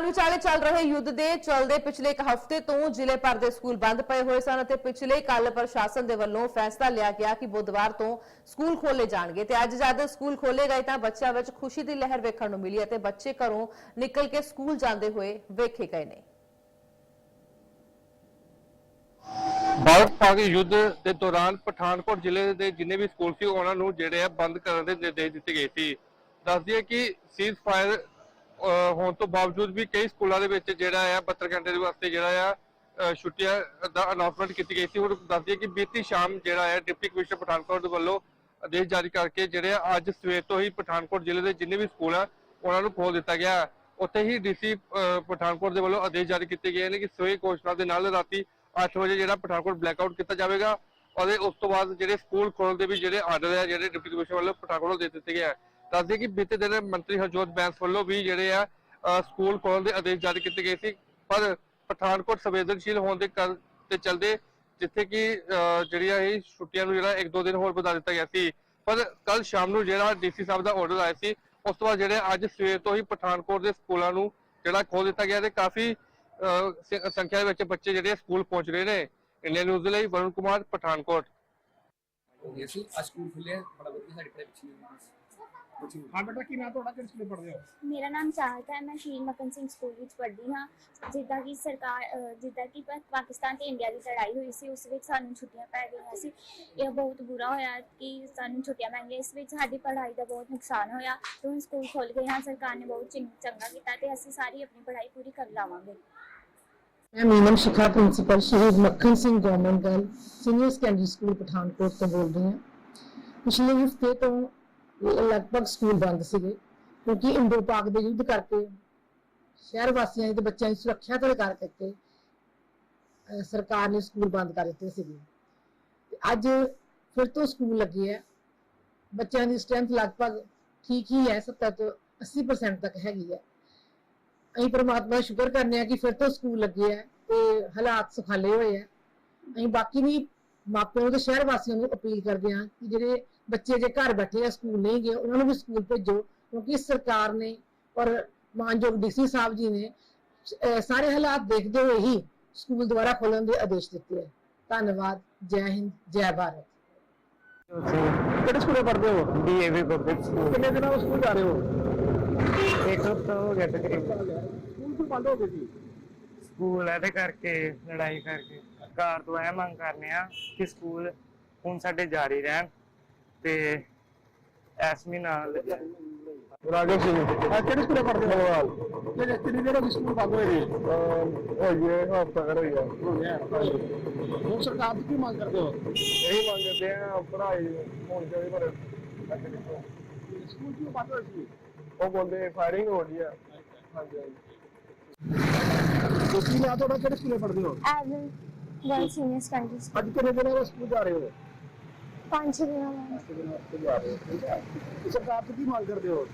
Iran ਵਿਚਾਲੇ ਚੱਲ ਰਹੇ ਯੁੱਧ ਦੇ ਚਲਦੇ ਪਿਛਲੇ ਇੱਕ ਹਫ਼ਤੇ ਤੋਂ ਜ਼ਿਲ੍ਹੇ ਭਰ ਦੇ ਸਕੂਲ ਬੰਦ ਪਏ ਹੋਏ ਸਨ ਅਤੇ ਪਿਛਲੇ ਕੱਲ ਪ੍ਰਸ਼ਾਸਨ ਦੇ ਵੱਲੋਂ ਫੈਸਲਾ ਲਿਆ ਗਿਆ ਕਿ ਬੁੱਧਵਾਰ ਤੋਂ ਸਕੂਲ ਖੋਲੇ ਜਾਣਗੇ ਤੇ ਅੱਜ ਜਦ ਸਕੂਲ ਖੋਲੇ ਗਏ ਤਾਂ ਬੱਚਿਆਂ ਵਿੱਚ ਖੁਸ਼ੀ ਦੀ ਲਹਿਰ ਵੇਖਣ ਨੂੰ ਮਿਲੀ ਅਤੇ ਬੱਚੇ ਘਰੋਂ ਨਿਕਲ ਕੇ ਸਕੂਲ ਜਾਂਦੇ ਹੋਏ ਵੇਖੇ ਗਏ ਨੇ। ਭਾਰਤ ਪਾਕ ਯੁੱਧ ਦੇ ਦੌਰਾਨ ਪਠਾਨਕੋਟ ਜ਼ਿਲ੍ਹੇ ਦੇ ਜਿੰਨੇ ਵੀ ਸਕੂਲ ਸੀ ਉਹਨਾਂ ਨੂੰ ਜਿਹੜੇ ਆ ਬੰਦ ਕਰਨ ਦੇ ਨਿਰਦੇਸ਼ ਦਿੱਤੇ ਗਏ ਸੀ। ਦੱਸ ਦਈਏ ਕਿ ਸੀਜ਼ ਫਾਇਰ ਹੋਣ ਤੋਂ ਬਾਵਜੂਦ ਵੀ ਕਈ ਸਕੂਲਾਂ ਦੇ ਵਿੱਚ ਜਿਹੜਾ ਆ 72 ਘੰਟੇ ਦੇ ਵਾਸਤੇ ਜਿਹੜਾ ਆ ਛੁੱਟੀਆਂ ਦਾ ਅਨਾਉਂਸਮੈਂਟ ਕੀਤੀ ਗਈ ਸੀ। ਹੁਣ ਦੱਸ ਦਈਏ ਕਿ ਬੀਤੀ ਸ਼ਾਮ ਜਿਹੜਾ ਹੈ ਡਿਪਟੀ ਕਮਿਸ਼ਨਰ ਪਠਾਨਕੋਟ ਵੱਲੋਂ ਆਦੇਸ਼ ਜਾਰੀ ਕਰਕੇ ਜਿਹੜੇ ਅੱਜ ਸਵੇਰ ਤੋਂ ਹੀ ਪਠਾਨਕੋਟ ਜ਼ਿਲ੍ਹੇ ਦੇ ਜਿੰਨੇ ਵੀ ਸਕੂਲ ਆ, ਉਹਨਾਂ ਨੂੰ ਖੋਲ ਦਿੱਤਾ ਗਿਆ। ਉੱਥੇ ਹੀ ਡੀਸੀ ਪਠਾਨਕੋਟ ਦੇ ਵੱਲੋਂ ਆਦੇਸ਼ ਜਾਰੀ ਕੀਤੇ ਗਏ ਨੇ ਕਿ ਸਵੇਰ ਘੋਸ਼ਣਾ ਦੇ ਨਾਲ ਰਾਤੀ 8 ਵਜੇ ਜਿਹੜਾ ਪਠਾਨਕੋਟ ਬਲੈਕਆਊਟ ਕੀਤਾ ਜਾਵੇਗਾ। ਅਤੇ ਉਸ ਤੋਂ ਬਾਅਦ ਜਿਹੜੇ ਸਕੂਲ ਖੋਲਣ ਦੇ ਵੀ ਜਿਹੜੇ ਆਰਡਰ ਹੈ ਜਿਹੜੇ ਡਿਪਟੀ ਕਮਿਸ਼ਨਰ ਵੱਲੋਂ ਪਠਾਨਕੋਟ ਨੂੰ ਦੇ ਦਿੱਤੇ ਗਏ ਆ। ਦੱਸਦੇ ਕਿ ਬੀਤੇ ਦਿਨ ਮੰਤਰੀ ਹਰਜੋਤ ਬੈਂਸ ਵੱਲੋਂ ਵੀ ਜਿਹੜੇ ਆ ਸਕੂਲ ਖੋਲ੍ਹਣ ਦੇ ਆਦੇਸ਼ ਜਾਰੀ ਕੀਤੇ ਗਏ ਸੀ, ਪਰ ਪਠਾਨਕੋਟ ਸੰਵੇਦਨਸ਼ੀਲ ਹੋਣ ਦੇ ਕਰ ਤੇ ਚਲਦੇ ਜਿੱਥੇ ਕਿ ਜਿਹੜੀਆਂ ਇਹ ਛੁੱਟੀਆਂ ਨੂੰ ਜਿਹੜਾ ਇੱਕ ਦੋ ਦਿਨ ਹੋਰ ਵਧਾ ਦਿੱਤਾ ਗਿਆ ਸੀ। ਪਰ ਕੱਲ ਸ਼ਾਮ ਨੂੰ ਜਿਹੜਾ ਡੀਸੀ ਸਾਹਿਬ ਦਾ ਆਰਡਰ ਆਇਆ ਸੀ, ਉਸ ਤੋਂ ਬਾਅਦ ਜਿਹੜੇ ਅੱਜ ਸਵੇਰ ਤੋਂ ਹੀ ਪਠਾਨਕੋਟ ਦੇ ਸਕੂਲਾਂ ਨੂੰ ਜਿਹੜਾ ਖੋਲ ਦਿੱਤਾ ਗਿਆ ਤੇ ਕਾਫੀ ਸੰਖਿਆ ਵਿੱਚ ਬੱਚੇ ਜਿਹੜੇ ਸਕੂਲ ਪਹੁੰਚ ਰਹੇ ਨੇ। ਇੰਡੀਆ ਨਿਊਜ਼ ਲਈ ਵਰੁਣ ਕੁਮਾਰ, ਪਠਾਨਕੋਟ। ਹੋ ਗਿਆ ਸੀ, ਅੱਜ ਸਕੂਲ ਖੁੱਲਿਆ ਬੜਾ ਵਧੀਆ, ਸਾਡੀ ਪੜ੍ਹਾਈ ਪਿੱਛੇ ਹਾਂ ਬੇਟਾ ਕੀ ਨਾਂ ਤੁਹਾਡਾ? ਕਿਹੜੇ ਸਕੂਲੇ ਪੜ੍ਹਦੇ ਹੋ? ਮੇਰਾ ਨਾਮ ਚਾਹਤ ਹੈ। ਮੈਂ ਸ਼ਹੀਦ ਮਕਨ ਸਿੰਘ ਸਕੂਲ ਵਿੱਚ ਪੜ੍ਹਦੀ ਹਾਂ। ਜਿੱਦਾਂ ਕਿ ਸਰਕਾਰ ਅਹ ਜਿੱਦਾਂ ਕਿ ਪਾ- ਪਾਕਿਸਤਾਨ ਤੇ ਇੰਡੀਆ ਦੀ ਲੜਾਈ ਹੋਈ ਸੀ ਉਸ ਵਿੱਚ ਸਾਨੂੰ ਛੁੱਟੀਆਂ ਪੈ ਗਈਆਂ ਸੀ। ਇਹ ਬਹੁਤ ਬੁਰਾ ਹੋਇਆ ਕਿ ਸਾਨੂੰ ਛੁੱਟੀਆਂ ਪੈ ਗਈਆਂ। ਇਸ ਵਿੱਚ ਸਾਡੀ ਪੜ੍ਹਾਈ ਦਾ ਬਹੁਤ ਨੁਕਸਾਨ ਹੋਇਆ। ਤੇ ਹੁਣ ਸਕੂਲ ਖੁੱਲ ਗਏ ਹਨ। ਸਰਕਾਰ ਨੇ ਬਹੁਤ ਚੰਗ- ਚੰਗਾ ਕੀਤਾ ਤੇ ਅਸੀਂ ਸਾਰੀ ਆਪਣੀ ਪੜ੍ਹਾਈ ਪੂਰੀ ਕਰ ਲਾਵਾਂਗੇ। ਮੈਂ Meenam Shikha principal Shaheed Makhan Singh government girl senior secondary school Pathankot ਤੋਂ ਬੋਲ ਰਹੀ ਹਾਂ। ਪਿਛਲੇ ਹਫ਼ਤੇ ਤੋਂ ਲਗਭਗ ਸਕੂਲ ਬੰਦ ਸੀਗੇ, ਕਿਉਂਕਿ ਇੰਡੋ ਪਾਕ ਦੇ ਯੁੱਧ ਕਰਕੇ ਸ਼ਹਿਰ ਵਾਸੀਆਂ ਦੀ ਬੱਚਿਆਂ ਦੀ ਸੁਰੱਖਿਆ ਦੇ ਕਰਕੇ ਸਰਕਾਰ ਨੇ ਸਕੂਲ ਬੰਦ ਕਰ ਦਿੱਤੇ ਸੀਗੇ। ਅੱਜ ਫਿਰ ਤੋਂ ਸਕੂਲ ਲੱਗੇ ਹੈ ਬੱਚਿਆਂ ਦੀ ਸਟਰੈਂਥ ਲਗਭਗ ਠੀਕ ਹੀ ਹੈ 70 ਤੋਂ 80% ਤੱਕ ਹੈਗੀ ਹੈ। ਅਸੀਂ ਪ੍ਰਮਾਤਮਾ ਦਾ ਸ਼ੁਕਰ ਕਰਨੇ ਆ ਕਿ ਫਿਰ ਤੋਂ ਸਕੂਲ ਲੱਗੇ ਹੈ ਤੇ ਹਾਲਾਤ ਸੁਖਾਲੇ ਹੋਏ ਆ। ਅਸੀਂ ਬਾਕੀ ਵੀ ਮਾਪਿਆਂ ਤੇ ਸ਼ਹਿਰ ਵਾਸੀਆਂ ਨੂੰ ਅਪੀਲ ਕਰਦੇ ਆ ਕਿ ਜਿਹੜੇ ਬੱਚੇ ਜੇ ਘਰ ਬੈਠੇ ਆ ਸਕੂਲ ਨਹੀਂ ਗਏ ਉਹਨਾਂ ਨੂੰ ਵੀ ਸਕੂਲ ਭੇਜੋ ਕਿਉਂਕਿ ਸਰਕਾਰ ਨੇ ਔਰ ਮਾਨਯੋਗ ਡੀਸੀ ਸਾਹਿਬ ਜੀ ਨੇ ਸਾਰੇ ਹਾਲਾਤ ਦੇਖਦੇ ਹੋਏ ਹੀ ਸਕੂਲ ਦੁਬਾਰਾ ਖੋਲਣ ਦੇ ਆਦੇਸ਼ ਦਿੱਤੇ ਆ। ਧੰਨਵਾਦ ਜੈ ਹਿੰਦ ਜੈ ਭਾਰਤ। ਕਿਹੜੇ ਸਕੂਲੇ ਪੜ੍ਹਦੇ ਹੋ? ਡੀਏਵੀ ਪਬਲਿਕ ਸਕੂਲ ਕਿੰਨੇ ਦਿਨਾਂ ਤੋਂ ਸਕੂਲ ਜਾ ਰਹੇ ਹੋ? ਇੱਕ ਹਫ਼ਤਾ ਹੋ ਗਿਆ ਤਕਰੀਬਨ ਸਕੂਲ ਕਿਉਂ ਬੰਦ ਹੋ ਗਏ ਸੀ। ਸਕੂਲ ਇਹਦੇ ਕਰਕੇ ਲੜਾਈ ਕਰਕੇ। ਘਰ ਤੋਂ ਇਹ ਮੰਗ ਕਰਨੇ ਆ ਕਿ ਸਕੂਲ ਹੁਣ ਸਾਡੇ ਜਾਰੀ ਰਹਿਣ ਤੇ ਇਸ ਮਹੀਨਾ ਰਾਜਾ ਸਿੰਘ। ਕਿਹੜੇ ਸਕੂਲੇ ਪੜ੍ਹਦੇ ਹੋ? ਮਲਵਾਲ ਕਿਹੜੇ ਕਿੰਨੀ ਦੇਰ ਹੋ ਗਈ ਸਕੂਲ ਬੰਦ ਹੋਏ ਨੇ ਹੋਈਏ ਹਫਤਾ ਕਰ ਹੋਈਆ ਹੋ ਗਿਆ ਹੁਣ ਸਰਕਾਰ ਤੋਂ ਕੀ ਮੰਗ ਕਰਦੇ ਹੋ? ਇਹੀ ਮੰਗਦੇ ਆ ਪੜ੍ਹਾਈ ਹੋਣੀ ਚਾਹੀਦੀ ਪਰ ਸਕੂਲ ਕਿਉਂ ਬੰਦ ਹੋਏ ਸੀ? ਉਹ ਬੋਲਦੇ ਫਾਇਰਿੰਗ ਹੋ ਰਹੀ ਆ। ਹਾਂਜੀ ਹਾਂਜੀ। ਤੁਸੀਂ ਨਾ ਤੁਹਾਡਾ ਕਿਹੜੇ ਸਕੂਲੇ ਪੜ੍ਹਦੇ ਹੋ? ਐਵਨ। ਗਰਲ ਸੀਨੀਅਰ ਸੈਕੰਡਰੀ ਅੱਜ ਕਿੰਨੇ ਦਿਨਾਂ ਤੋਂ ਸਕੂਲ ਜਾ ਰਹੇ ਹੋ? ਪੰਜ ਦਿਨਾਂ ਬਾਅਦ ਕਿੰਨੇ ਦਿਨਾਂ ਤੋਂ ਜਾ ਰਹੇ ਹੋ ਠੀਕ ਹੈ। ਸਰਕਾਰ ਤੋਂ ਕੀ ਮੰਗ ਕਰਦੇ ਹੋ?